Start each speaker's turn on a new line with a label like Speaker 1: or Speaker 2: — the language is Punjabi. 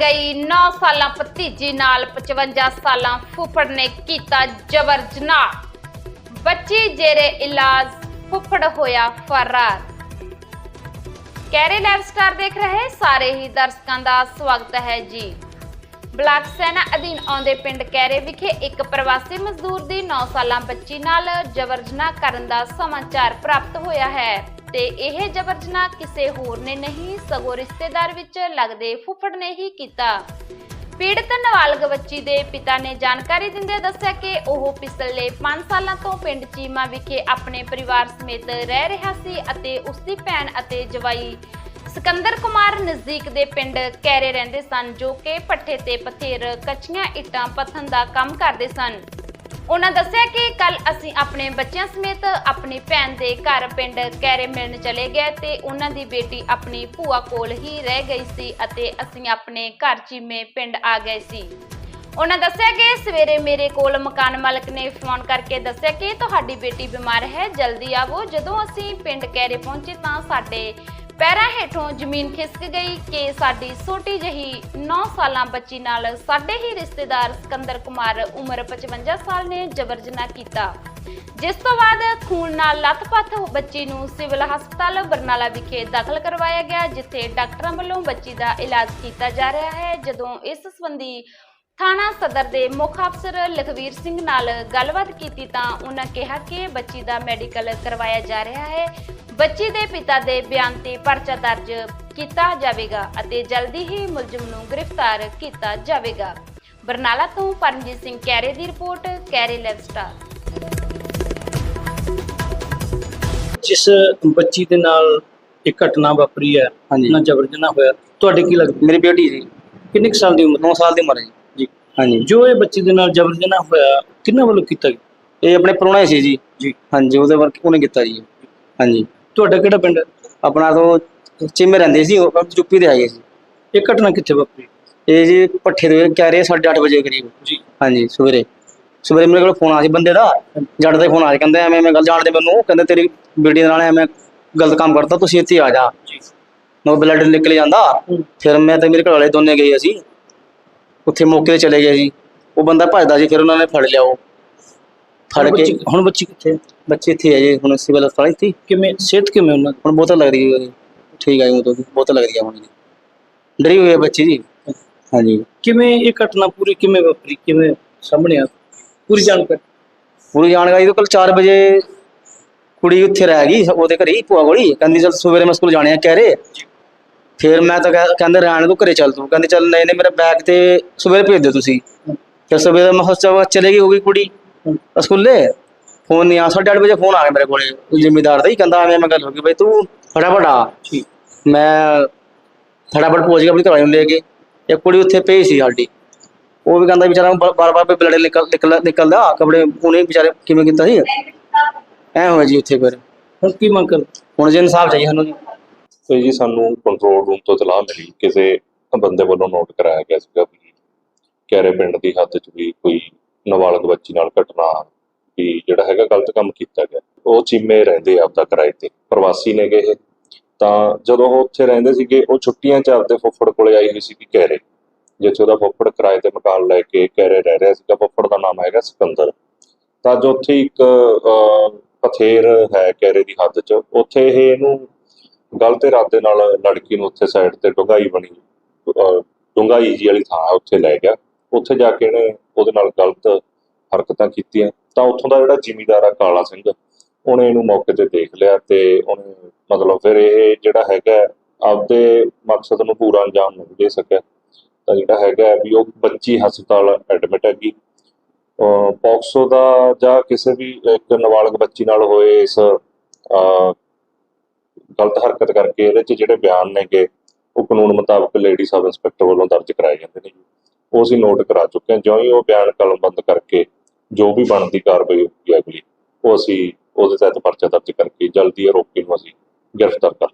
Speaker 1: ਗਈ। 9 ਸਾਲਾਂ ਭਤੀਜੀ ਨਾਲ 55 ਸਾਲਾਂ ਫੁੱਫੜ ਨੇ ਕੀਤਾ ਜਬਰ ਜਨਾਹ। ਬੱਚੀ ਜੇਰੇ ਇਲਾਜ, ਫੁੱਫੜ ਹੋਇਆ ਫਰਾਰ। ਕੈਰੇ ਲਾਈਵ ਸਟਾਰ ਦੇਖ ਰਹੇ ਸਾਰੇ ਹੀ ਦਰਸ਼ਕਾਂ ਦਾ ਸਵਾਗਤ ਹੈ ਜੀ। ਬਲਾਕ ਸੈਨਾ ਅਧੀਨ ਆਉਂਦੇ ਪਿੰਡ ਕੈਰੇ ਵਿਖੇ ਇੱਕ ਪ੍ਰਵਾਸੀ ਮਜ਼ਦੂਰ ਦੀ 9 ਸਾਲਾਂ ਬੱਚੀ ਨਾਲ ਜਬਰ ਜਨਾਹ ਕਰਨ ਦਾ ਸਮਾਚਾਰ ਪ੍ਰਾਪਤ ਹੋਇਆ ਹੈ ਤੇ ਇਹ ਜਬਰ ਜਨਾਹ ਕਿਸੇ ਹੋਰ ਨੇ ਨਹੀਂ, ਸਗੋਂ ਰਿਸ਼ਤੇਦਾਰ ਵਿੱਚ ਲੱਗਦੇ ਫੁੱਫੜ ਨੇ ਹੀ ਕੀਤਾ। ਪੀੜਤ ਨਵਾਲਗ ਬੱਚੀ ਦੇ ਪਿਤਾ ਨੇ ਜਾਣਕਾਰੀ ਦਿੰਦੇ ਦੱਸਿਆ ਕਿ ਉਹ ਪਿਛਲੇ 5 ਸਾਲਾਂ ਤੋਂ ਪਿੰਡ ਚੀਮਾ ਵਿਖੇ ਆਪਣੇ ਪਰਿਵਾਰ ਸਮੇਤ ਰਹਿ ਰਿਹਾ ਸੀ ਅਤੇ ਉਸ ਦੀ ਭੈਣ ਅਤੇ ਜਵਾਈ ਸਿਕੰਦਰ ਕੁਮਾਰ ਨਜ਼ਦੀਕ ਦੇ ਪਿੰਡ ਕੈਰੇ ਰਹਿੰਦੇ ਸਨ, ਜੋ ਕਿ ਪੱਠੇ ਤੇ ਪਥੇਰ ਕੱਚੀਆਂ ਇੱਟਾਂ ਪੱਥਨ ਦਾ ਕੰਮ ਕਰਦੇ ਸਨ। ਉਹਨਾਂ ਦੱਸਿਆ ਕਿ ਕੱਲ ਅਸੀਂ ਆਪਣੇ ਬੱਚਿਆਂ ਸਮੇਤ ਆਪਣੀ ਭੈਣ ਦੇ ਘਰ ਪਿੰਡ ਕੈਰੇ ਮਿਲਣ ਚਲੇ ਗਏ ਤੇ ਉਹਨਾਂ ਦੀ ਬੇਟੀ ਆਪਣੀ ਭੂਆ ਕੋਲ ਹੀ ਰਹਿ ਗਈ ਸੀ ਅਤੇ ਅਸੀਂ ਆਪਣੇ ਘਰ ਚੀਮੇ ਪਿੰਡ ਆ ਗਏ ਸੀ। ਉਹਨਾਂ ਦੱਸਿਆ ਕਿ ਸਵੇਰੇ ਮੇਰੇ ਕੋਲ ਮਕਾਨ ਮਾਲਕ ਨੇ ਫੋਨ ਕਰਕੇ ਦੱਸਿਆ ਕਿ ਤੁਹਾਡੀ ਬੇਟੀ ਬਿਮਾਰ ਹੈ, ਜਲਦੀ ਆਵੋ। ਜਦੋਂ ਅਸੀਂ ਪਿੰਡ ਕੈਰੇ ਪਹੁੰਚੇ ਤਾਂ ਸਾਡੇ ਪੈਰਾਂ ਹੇਠੋਂ ਜ਼ਮੀਨ ਖਿਸਕ ਗਈ ਕਿ ਸਾਡੀ ਛੋਟੀ ਜਹੀ 9 ਸਾਲਾਂ ਬੱਚੀ ਨਾਲ ਸਾਡੇ ਹੀ ਰਿਸ਼ਤੇਦਾਰ ਸਿਕੰਦਰ ਕੁਮਾਰ ਉਮਰ 55 ਸਾਲ ਨੇ ਜਬਰ ਜਨਾਹ ਕੀਤਾ। ਜਿਸ ਤੋਂ ਬਾਅਦ ਖੂਨ ਨਾਲ ਲੱਥਪੱਥ ਬੱਚੀ ਨੂੰ ਸਿਵਲ ਹਸਪਤਾਲ ਬਰਨਾਲਾ ਵਿਖੇ ਦਾਖਲ ਕਰਵਾਇਆ ਗਿਆ, ਜਿੱਥੇ ਡਾਕਟਰਾਂ ਵੱਲੋਂ ਬੱਚੀ ਦਾ ਇਲਾਜ ਕੀਤਾ ਜਾ ਰਿਹਾ ਹੈ। ਜਦੋਂ ਇਸ ਸੰਬੰਧੀ ਥਾਣਾ ਸਦਰ ਦੇ ਮੁੱਖ ਅਫਸਰ ਲਖਵੀਰ ਸਿੰਘ ਨਾਲ ਗੱਲਬਾਤ ਕੀਤੀ ਤਾਂ ਉਹਨਾਂ ਕਿਹਾ ਕਿ ਬੱਚੀ ਦਾ ਮੈਡੀਕਲ ਕਰਵਾਇਆ ਜਾ ਰਿਹਾ ਹੈ। ਬੱਚੀ ਦੇ ਪਿਤਾ ਦੇ ਬਿਆਨ ਤੇ ਪਰਚਾ ਦਰਜ ਕੀਤਾ ਜਾਵੇਗਾ ਅਤੇ ਜਲਦੀ ਹੀ ਮੁਲਜ਼ਮ ਨੂੰ ਗ੍ਰਿਫਤਾਰ ਕੀਤਾ ਜਾਵੇਗਾ। ਬਰਨਾਲਾ ਤੋਂ ਪਰਮਜੀਤ ਸਿੰਘ ਕੈਰੇ ਦੀ ਰਿਪੋਰਟ ਕੈਰੇ ਲੈਬ ਸਟਾਰ।
Speaker 2: ਜਿਸ ਬੱਚੀ ਦੇ ਨਾਲ ਇਹ ਘਟਨਾ ਵਾਪਰੀ ਹੈ
Speaker 3: ਹਾਂਜੀ।
Speaker 2: ਨਾ ਜਬਰ ਜਨਾਹ ਹੋਇਆ ਤੁਹਾਡੇ ਕੀ ਲੱਗਦਾ?
Speaker 3: ਮੇਰੀ ਬੇਟੀ ਸੀ
Speaker 2: ਕਿੰਨੇ ਕੁ ਸਾਲ ਦੀ ਉਮਰ
Speaker 3: 9 ਸਾਲ ਦੀ ਉਮਰ ਹੈ ਜੀ।
Speaker 2: ਜੀ।
Speaker 3: ਹਾਂਜੀ।
Speaker 2: ਜੋ ਇਹ ਬੱਚੀ ਦੇ ਨਾਲ ਜਬਰ ਜਨਾਹ ਹੋਇਆ ਕਿੰਨਾ ਵੱਲੋਂ ਕੀਤਾ ਗਿਆ?
Speaker 3: ਇਹ ਆਪਣੇ ਪ੍ਰਾਹੁਣਾ ਸੀ ਜੀ।
Speaker 2: ਜੀ।
Speaker 3: ਹਾਂਜੀ ਉਹਦੇ ਵਰਕ ਉਹਨੇ ਕੀਤਾ ਜੀ। ਹਾਂਜੀ।
Speaker 2: ਤੁਹਾਡਾ ਕਿਹੜਾ ਪਿੰਡ ਹੈ?
Speaker 3: ਆਪਣਾ ਤੋਂ ਚਿੰਮੇ ਰਹਿੰਦੇ ਸੀ ਉਹ ਚੁੱਪੀ ਦੇ ਆਏ ਸੀ।
Speaker 2: ਇਹ ਘਟਨਾ ਕਿੱਥੇ ਵਾਪਰੀ?
Speaker 3: ਇਹ ਜੀ ਪੱਠੇ ਦੇ ਕਹਿ ਰਹੇ 8:30 ਵਜੇ ਕਰੀਬ।
Speaker 2: ਜੀ।
Speaker 3: ਹਾਂਜੀ ਸਵੇਰੇ। ਸਵੇਰੇ ਮੇਰੇ ਕੋਲ ਫੋਨ ਆਇਆ ਸੀ ਬੰਦੇ ਦਾ। ਜੱਟ ਦਾ ਫੋਨ ਆਇਆ ਕਹਿੰਦੇ ਐਵੇਂ ਐਵੇਂ ਗੱਲ ਜਾਣਦੇ ਮੈਨੂੰ। ਕਹਿੰਦੇ ਤੇਰੀ ਬੇਟੀ ਦੇ ਨਾਲ ਐਵੇਂ ਗਲਤ ਕੰਮ ਕਰਤਾ ਤੁਸੀਂ ਇੱਥੇ ਆ ਜਾ।
Speaker 2: ਜੀ।
Speaker 3: ਮੈਂ ਬਲੱਡ ਨਿਕਲ ਜਾਂਦਾ। ਫਿਰ ਮੈਂ ਤੇ ਮੇਰੇ ਘਰ ਵਾਲੇ ਦੋਨੇ ਗਏ ਅਸੀਂ। ਉੱਥੇ ਮੌਕੇ ਤੇ ਚਲੇ ਗਏ ਜੀ। ਉਹ ਬੰਦਾ ਭੱਜਦਾ ਸੀ ਫਿਰ ਉਹਨਾਂ ਨੇ ਫੜ ਲਿਆ ਉਹ। ਫੜ
Speaker 2: ਹੁਣ
Speaker 3: ਕੇ
Speaker 2: ਬੱਚੀ- ਹੁਣ ਬੱਚੀ ਕਿੱਥੇ?
Speaker 3: ਬੱਚੇ ਇੱਥੇ ਹੈ ਜੀ ਹੁਣ ਸਿਵਲ ਹਸਪਤਾਲ ਇੱਥੇ
Speaker 2: ਕਿਵੇਂ ਸਿਹਤ ਕਿਵੇਂ ਉਹਨਾਂ ਦੀ?
Speaker 3: ਹੁਣ ਬਹੁਤ ਲੱਗ ਰਹੀ ਹੈ ਠੀਕ ਜੀ ਉਹ ਬਹੁਤ ਲੱਗ ਰਹੀ ਹੈ ਹੁਣ ਜੀ। ਡਰੀ ਹੋਈ ਹੈ ਬੱਚੀ ਜੀ। ਹਾਂਜੀ।
Speaker 2: ਕਿਵੇਂ ਇਹ ਘਟਨਾ ਪੂਰੀ ਕਿਵੇਂ ਵਾਪਰੀ? ਕਿਵੇਂ ਸਾਹਮਣੇ ਆ? ਪੂਰੀ ਜਾਣਕਾਰੀ?
Speaker 3: ਪੂਰੀ ਜਾਣਕਾਰੀ ਤੋਂ ਕੱਲ 4 ਵਜੇ ਕੁੜੀ ਉੱਥੇ ਰਹਿ ਗਈ ਉਹਦੇ ਘਰੇ ਹੀ ਭੂਆ ਕੋਲੀ ਕਹਿੰਦੀ ਚਲ ਸਵੇਰੇ ਮੈਂ ਸਕੂਲ ਜਾਣੇ ਆ ਕਹਿ ਰਹੇ। ਫਿਰ ਮੈਂ ਤਾਂ ਕਹਿ- ਕਹਿੰਦੇ ਰਹਿਣ ਤੂੰ ਘਰੇ ਚੱਲ ਤੂੰ। ਕਹਿੰਦੇ ਚੱਲ ਨਹੀਂ ਨਹੀਂ ਮੇਰਾ ਬੈਗ ਤੇ ਸਵੇਰੇ ਭੇਜ ਦਿਓ ਤੁਸੀਂ। ਫਿਰ ਸਵੇਰੇ ਮੈਂ ਸੋਚਿਆ ਚਲੇ ਗਈ ਹੋਗੀ ਕੁੜੀ ਸਕੂਲੇ। ਫੋਨ ਨਹੀਂ ਆ 8:30 ਵਜੇ ਫੋਨ ਆ ਗਿਆ ਮੇਰੇ ਕੋਲੇ ਜ਼ਿੰਮੇਦਾਰ ਦਾ ਹੀ ਕਹਿੰਦਾ ਐਵੇਂ ਮੈਂ ਗੱਲ ਹੋ ਗਈ ਬਈ ਤੂੰ ਫਟਾਫਟ ਆ। ਮੈਂ ਫਟਾਫਟ ਪਹੁੰਚ ਗਿਆ ਆਪਣੀ ਘਰਵਾਲੀ ਨੂੰ ਲੈ ਕੇ। ਇੱਕ ਕੁੜੀ ਉੱਥੇ ਪਈ ਸੀ ਸਾਡੀ। ਉਹ ਵੀ ਕਹਿੰਦਾ ਵਿਚਾਰਾ ਬਾਰ ਬਾਰ ਬਲੱਡ ਨਿਕਲ ਨਿਕਲ ਨਿਕਲਦਾ ਕਪੜੇ ਉਹਨੇ ਵਿਚਾਰੇ ਕਿਵੇਂ ਕੀਤਾ ਸੀ। ਐ ਹੋਇਆ ਜੀ ਉੱਥੇ ਫਿਰ।
Speaker 2: ਹੁਣ ਕੀ ਮੰਗ ਕਰ
Speaker 3: ਹੁਣ ਜੇ ਇਨਸਾਫ ਚਾਹੀਏ ਸਾਨੂੰ ਜੀ।
Speaker 4: ਤੇ ਜੀ ਸਾਨੂੰ ਕੰਟਰੋਲ ਰੂਮ ਤੋਂ ਇਤਲਾਹ ਮਿਲੀ ਕਿਸੇ ਬੰਦੇ ਵੱਲੋਂ ਨੋਟ ਕਰਾਇਆ ਗਿਆ ਸੀਗਾ ਵੀ ਕੈਰੇ ਪਿੰਡ ਦੀ ਹੱਦ 'ਚ ਵੀ ਕੋਈ ਨਾਬਾਲਗ ਬੱਚੀ ਨਾਲ ਘਟਨਾ ਵੀ ਜਿਹੜਾ ਹੈਗਾ ਗਲਤ ਕੰਮ ਕੀਤਾ ਗਿਆ। ਉਹ ਚੀਮੇ ਰਹਿੰਦੇ ਆਪਦਾ ਕਿਰਾਏ ਤੇ ਪ੍ਰਵਾਸੀ ਨੇਗੇ ਇਹ। ਤਾਂ ਜਦੋਂ ਉਹ ਉੱਥੇ ਰਹਿੰਦੇ ਸੀਗੇ ਉਹ ਛੁੱਟੀਆਂ 'ਚ ਆਪਦੇ ਫੁੱਫੜ ਕੋਲੇ ਆਈ ਹੋਈ ਸੀਗੀ ਕੈਰੇ ਜਿੱਥੇ ਉਹਦਾ ਫੁੱਫੜ ਕਿਰਾਏ ਤੇ ਮਕਾਨ ਲੈ ਕੇ ਕੈਰੇ ਰਹਿ ਰਿਹਾ ਸੀਗਾ। ਫੁੱਫੜ ਦਾ ਨਾਮ ਹੈਗਾ ਸਿਕੰਦਰ। ਤਾਂ ਜੋ ਉੱਥੇ ਇੱਕ ਅਹ, ਪਥੇਰ ਹੈ ਕੈਰੇ ਦੀ ਹੱਦ 'ਚ। ਉੱਥੇ ਇਹ ਇਹਨੂੰ ਗਲਤ ਇਰਾਦੇ ਨਾਲ ਲੜਕੀ ਨੂੰ ਉੱਥੇ ਸਾਈਡ ਤੇ ਡੁੰਗਾਈ ਬਣੀ ਡੁੰਗਾਈ ਜੀ ਵਾਲੀ ਥਾਂ ਉੱਥੇ ਲੈ ਗਿਆ। ਉੱਥੇ ਜਾ ਕੇ ਇਹਨੇ ਉਹਦੇ ਨਾਲ ਗਲਤ ਹਰਕਤਾਂ ਕੀਤੀਆਂ। ਤਾਂ ਉੱਥੋਂ ਦਾ ਜਿਹੜਾ ਜ਼ਿਮੀਦਾਰ ਆ, ਕਾਲਾ ਸਿੰਘ, ਉਹਨੇ ਇਹਨੂੰ ਮੌਕੇ ਤੇ ਦੇਖ ਲਿਆ ਤੇ ਉਹਨੇ ਮਤਲਬ ਫਿਰ ਇਹ ਜਿਹੜਾ ਹੈਗਾ ਆਪਦੇ ਮਕਸਦ ਨੂੰ ਪੂਰਾ ਅੰਜਾਮ ਨਹੀਂ ਦੇ ਸਕਿਆ। ਤਾਂ ਜਿਹੜਾ ਹੈਗਾ ਵੀ ਉਹ ਬੱਚੀ ਹਸਪਤਾਲ ਐਡਮਿਟ ਹੈਗੀ। ਅਹ ਪੌਕਸੋ ਦਾ ਜਾਂ ਕਿਸੇ ਵੀ ਇੱਕ ਨਾਬਾਲਗ ਬੱਚੀ ਨਾਲ ਹੋਏ ਇਸ ਗਲਤ ਹਰਕਤ ਕਰਕੇ ਇਹਦੇ 'ਚ ਜਿਹੜੇ ਬਿਆਨ ਨੇਗੇ, ਉਹ ਕਾਨੂੰਨ ਮੁਤਾਬਕ ਲੇਡੀ ਸਬ ਇੰਸਪੈਕਟਰ ਵੱਲੋਂ ਦਰਜ ਕਰਾਏ ਜਾਂਦੇ ਨੇ ਜੀ। ਉਹ ਅਸੀਂ ਨੋਟ ਕਰਾ ਚੁੱਕੇ ਹਾਂ। ਜਿਉਂ ਹੀ ਉਹ ਬਿਆਨ ਕਲਮਬੰਦ ਕਰਕੇ ਜੋ ਵੀ ਬਣਦੀ ਕਾਰਵਾਈ ਹੋਊਗੀ ਅਗਲੀ, ਉਹ ਅਸੀਂ ਉਹਦੇ ਤਹਿਤ ਪਰਚਾ ਦਰਜ ਕਰਕੇ ਜਲਦੀ ਆਰੋਪੀ ਨੂੰ ਅਸੀਂ ਗ੍ਰਿਫਤਾਰ ਕਰ